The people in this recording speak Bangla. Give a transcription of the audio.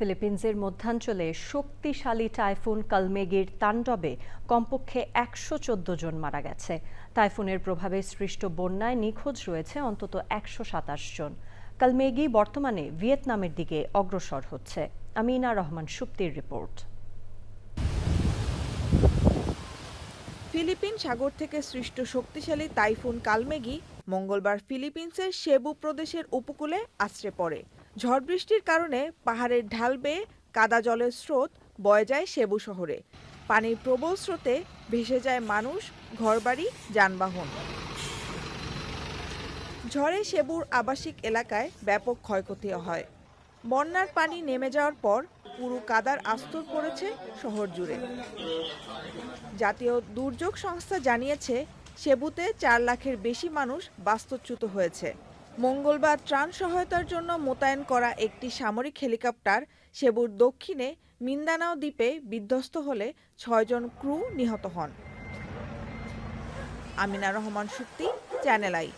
ফিলিপিন্সের মধ্যাঞ্চলে শক্তিশালী টাইফুন কালমেগির তাণ্ডবে কমপক্ষে একশো চোদ্দ জন মারা গেছে। টাইফুনের প্রভাবে সৃষ্ট বন্যায় নিখোঁজ রয়েছে অন্তত একশো সাতাশ জন। কালমেগি বর্তমানে ভিয়েতনামের দিকে অগ্রসর হচ্ছে। আমিনা রহমান, সুপ্তির রিপোর্ট। ফিলিপিন সাগর থেকে সৃষ্ট শক্তিশালী তাইফুন কালমেগি মঙ্গলবার ফিলিপিন্সের সেবু প্রদেশের উপকূলে আছড়ে পড়ে। ঝড় বৃষ্টির কারণে পাহাড়ের ঢাল বেয়ে কাদা জলের স্রোত বয়ে যায় সেবু শহরে। পানির প্রবল স্রোতে ভেসে যায় মানুষ, ঘরবাড়ি, যানবাহন। ঝড়ে সেবুর আবাসিক এলাকায় ব্যাপক ক্ষয়ক্ষতি হয়। বন্যার পানি নেমে যাওয়ার পর পুরো কাদার আস্তর পড়েছে শহর জুড়ে। জাতীয় দুর্যোগ সংস্থা জানিয়েছে, সেবুতে চার লাখের বেশি মানুষ বাস্তুচ্যুত হয়েছে। মঙ্গলবার ত্রাণ সহায়তার জন্য মোতায়েন করা একটি সামরিক হেলিকপ্টার সেবুর দক্ষিণে মিন্দানাও দ্বীপে বিধ্বস্ত হলে ছয়জন ক্রু নিহত হন। Amina Rahman, Shukti, channel I.